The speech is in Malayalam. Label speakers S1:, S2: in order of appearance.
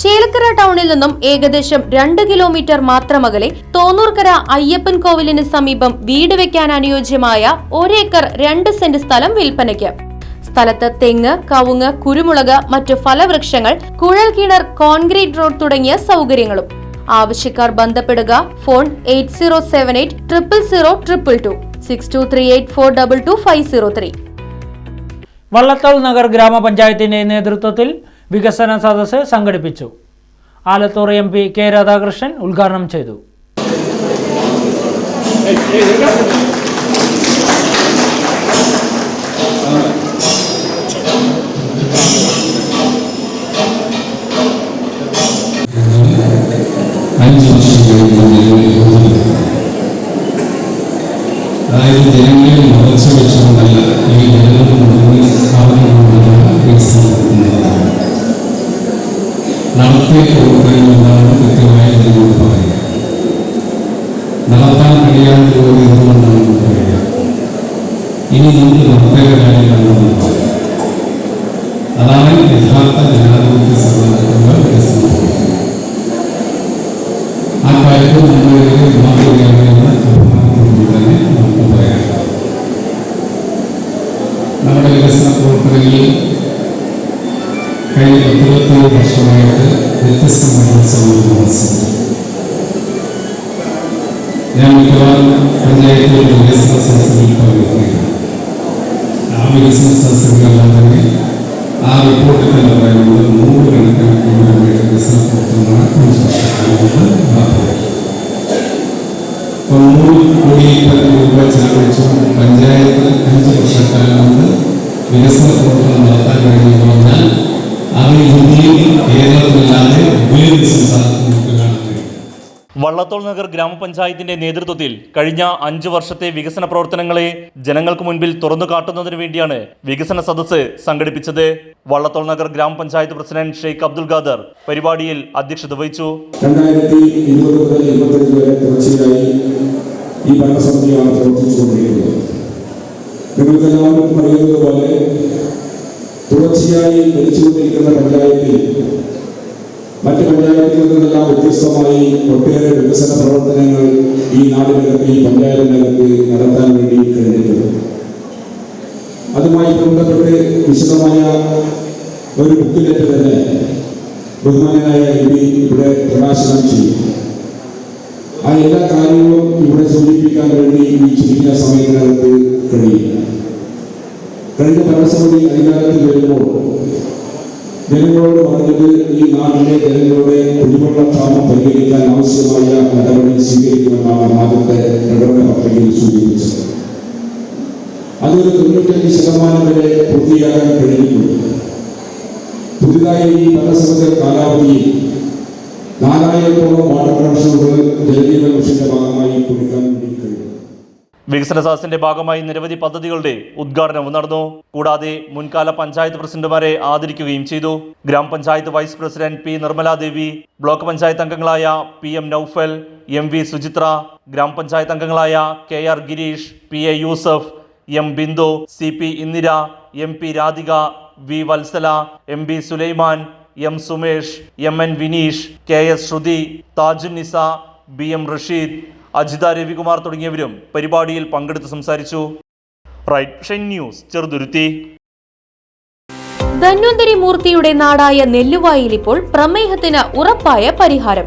S1: ചേലക്കര ടൗണിൽ നിന്നും ഏകദേശം രണ്ട് കിലോമീറ്റർ മാത്രമകലെ തോന്നൂർക്കര അയ്യപ്പൻ കോവിലിന് സമീപം വീട് വെക്കാൻ അനുയോജ്യമായ ഒരേക്കർ രണ്ട് സെന്റ് സ്ഥലം വിൽപ്പനയ്ക്ക്. സ്ഥലത്ത് തെങ്ങ് കവുങ്ങ് കുരുമുളക് മറ്റു ഫലവൃക്ഷങ്ങൾ കുഴൽ കിണർ കോൺക്രീറ്റ് റോഡ് തുടങ്ങിയ സൗകര്യങ്ങളും. ആവശ്യക്കാർ ബന്ധപ്പെടുക phone eight zero seven eight triple zero triple two six two three eight four double two five zero three.
S2: Vallathol Nagar ഗ്രാമപഞ്ചായത്തിന്റെ നേതൃത്വത്തിൽ വികസന സദസ്സ് സംഘടിപ്പിച്ചു. Alathur M P K Radhakrishnan ഉദ്ഘാടനം ചെയ്തു.
S3: അതായത് ജനങ്ങളെ വളർച്ച വെച്ചുകൊണ്ടല്ല ഈ ജനങ്ങൾ സ്ഥാപനങ്ങളുടെ സ്ഥാപനങ്ങളുള്ള വികസനം നടത്തിയ പ്രവർത്തനങ്ങളെന്നാണ് കൃത്യമായി ജനങ്ങളോട് പറയുക. നടത്താൻ കഴിയാത്ത ജോലി എന്തുകൊണ്ടാണ് പറയുക. ഇനി നമുക്ക് നടത്തേണ്ട കാര്യങ്ങളാണെന്ന് പറയുക. അതാണ് യഥാർത്ഥ ജനാധിപത്യ വികസന പ്രവർത്തനം ആ കാര്യത്തിൽ നമ്മളിലേക്ക് കഴിഞ്ഞ പത്തിരുപത്തേഴ് വർഷമായിട്ട് വ്യത്യസ്തമായ സമൂഹം ഞാൻ മിക്കവാറും പഞ്ചായത്തുകളുടെ വികസന സദസ്സുകളിൽ പങ്കെടുക്കുകയാണ്. ആ വികസന സദസ്സുകളെല്ലാം തന്നെ ആ റിപ്പോർട്ടിൽ തന്നെ പറയുന്നത് നൂറുകണക്കിന്
S4: വള്ളത്തോൾ നഗർ ഗ്രാമപഞ്ചായത്തിന്റെ നേതൃത്വത്തിൽ കഴിഞ്ഞ അഞ്ചു വർഷത്തെ വികസന പ്രവർത്തനങ്ങളെ ജനങ്ങൾക്ക് മുൻപിൽ തുറന്നു കാട്ടുന്നതിന് വേണ്ടിയാണ് വികസന സദസ്സ് സംഘടിപ്പിച്ചത്. വള്ളത്തോൾ നഗർ ഗ്രാമപഞ്ചായത്ത് പ്രസിഡന്റ് ഷെയ്ഖ് അബ്ദുൽ ഖാദർ പരിപാടിയിൽ അധ്യക്ഷത വഹിച്ചു.
S5: ഈ പോലെ തുടർച്ചയായി പഞ്ചായത്തിൽ മറ്റ് പഞ്ചായത്തുകളിൽ നിന്നെല്ലാം വ്യത്യസ്തമായി ഒട്ടേറെ വികസന പ്രവർത്തനങ്ങൾ ഈ നാടിനകത്ത് ഈ പഞ്ചായത്തിനകത്ത് നടത്താൻ വേണ്ടി കഴിഞ്ഞിട്ടുണ്ട്. അതുമായി ബന്ധപ്പെട്ട് വിശദമായ ഒരു ബുക്കിലേക്ക് തന്നെ ബഹുമാനായ എം ഇവിടെ പ്രകാശനം ചെയ്യും. ആ എല്ലാ കാര്യങ്ങളും ഇവിടെ സൂചിപ്പിക്കാൻ വേണ്ടി ഈ ചുരുങ്ങിയ സമയത്തിനകത്ത് കഴിയില്ല കഴിഞ്ഞ ഭരണസമിതി അധികാരത്തിൽ വരുമ്പോൾ ജനങ്ങളോട് പറഞ്ഞത് ഈ നാട്ടിലെ ജനങ്ങളുടെ കുടിവെള്ള ക്ഷാമം പരിഹരിക്കാൻ ആവശ്യമായ നടപടി സ്വീകരിക്കുമെന്നാണ് ആദ്യത്തെ പ്രകടന പത്രികയിൽ സൂചിപ്പിച്ചത് അതൊരു തൊണ്ണൂറ്റഞ്ച് ശതമാനം വരെ പൂർത്തിയാക്കാൻ കഴിഞ്ഞിട്ടുണ്ട്. പുതുതായി ഈ ഭരണസമിതി കാലാവധിയിൽ നാലായിരത്തോളം വാട്ടർ കണക്ഷനുകൾ ജലജീവൻ മിഷന്റെ ഭാഗമായി
S4: വികസന സദസ്സിന്റെ ഭാഗമായി നിരവധി പദ്ധതികളുടെ ഉദ്ഘാടനവും നടന്നു. കൂടാതെ മുൻകാല പഞ്ചായത്ത് പ്രസിഡന്റുമാരെ ആദരിക്കുകയും ചെയ്തു. ഗ്രാമപഞ്ചായത്ത് vice president P Nirmaladevi block panchayat അംഗങ്ങളായ P M Noufal M V Suchithra ഗ്രാമപഞ്ചായത്ത് അംഗങ്ങളായ K R Gireesh P A Yousuf M Bindu C P Indira M P Radhika V Vatsala M B Sulaiman M Sumesh M N Vineesh K S Sruthi Thajunnisa B M Rasheed Ajitha Ravikumar തുടങ്ങിയവരും പരിപാടിയിൽ പങ്കെടുത്ത് സംസാരിച്ചു. Right news Cheruthuruthy.
S1: ധന്വന്തരി മൂർത്തിയുടെ നാടായ നെല്ലുവായിൽ ഇപ്പോൾ പ്രമേഹത്തിന് ഉറപ്പായ പരിഹാരം.